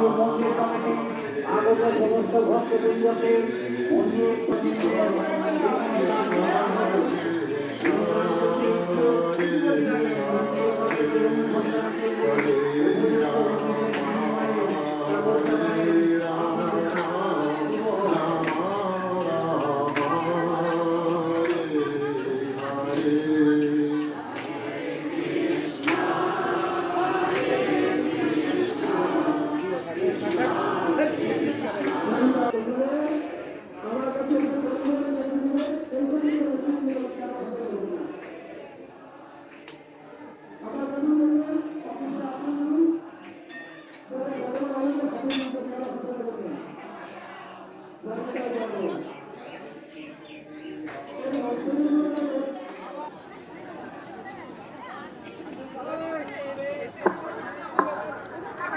যে মন্দির কমিটি আগত সমস্ত ভক্তবৃন্দকে মন্দির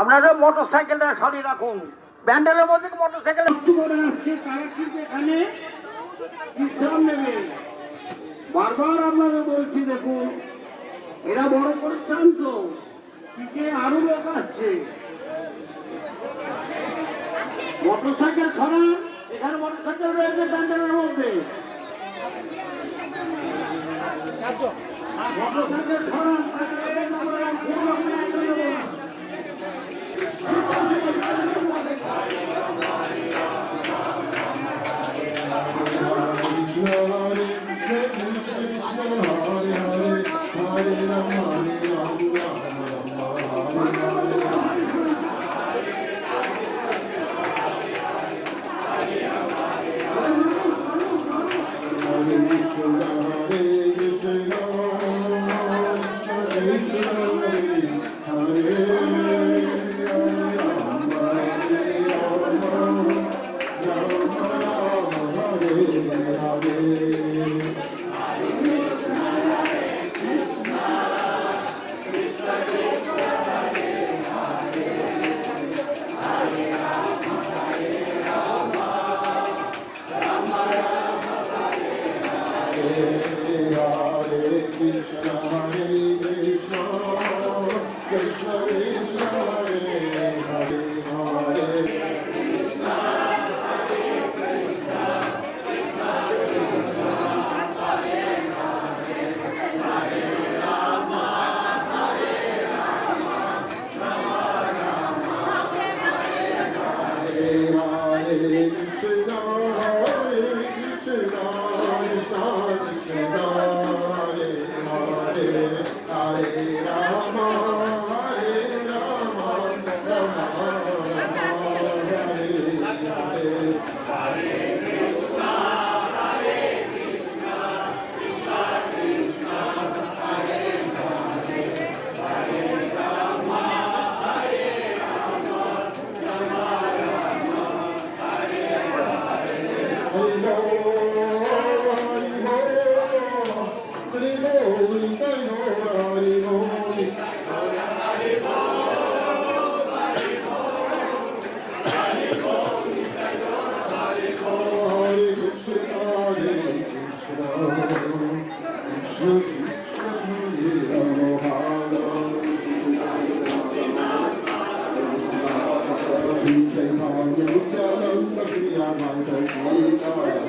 আপনারা মোটর সাইকেলটা সরিয়ে রাখুন। ব্যান্ডেলের মধ্যে মোটর সাইকেল করে আসছে, তারা কিন্তু এখানে বিশ্রাম নেবে। বারবার আপনাদের বলছি, দেখুন, এরা বড় পরিশ্রান্ত। পিকে আরও লোক আসছে মোটর সাইকেল খারাপ এখানে মোটর সাইকেল রয়েছে ব্যান্ডেলের মধ্যে মোটর সাইকেল খারাপ Krishna Hare Hare Hare Rama Thank you.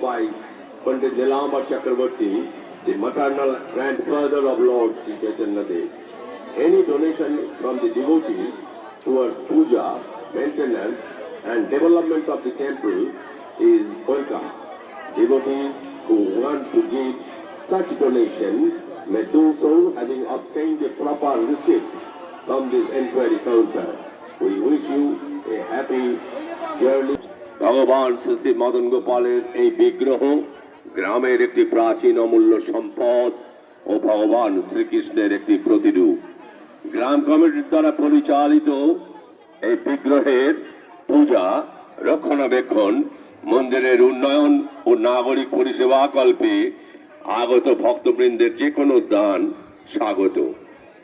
By Pandit Nilama Chakravarti, the maternal grandfather of Lord Sri Chaitanya Dev. Any donation from the devotees towards puja, maintenance and development of the temple is welcome. Devotees who want to give such donation may do so having obtained the proper receipt from this inquiry counter. We wish you a happy journey. ভগবান শ্রী মদন গোপালের এই বিগ্রহ গ্রামের একটি প্রাচীন অমূল্য সম্পদ ও ভগবান শ্রীকৃষ্ণের একটি প্রতিরূপ গ্রাম কমিটির দ্বারা পরিচালিত এই বিগ্রহের পূজা, রক্ষণাবেক্ষণ, মন্দিরের উন্নয়ন ও নাগরিক পরিষেবা কল্পে আগত ভক্তবৃন্দের যে কোনো দান স্বাগত।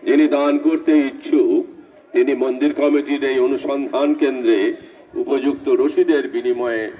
যিনি দান করতে ইচ্ছুক, তিনি মন্দির কমিটির এই অনুসন্ধান কেন্দ্রে উপযুক্ত রশিদের বিনিময়ে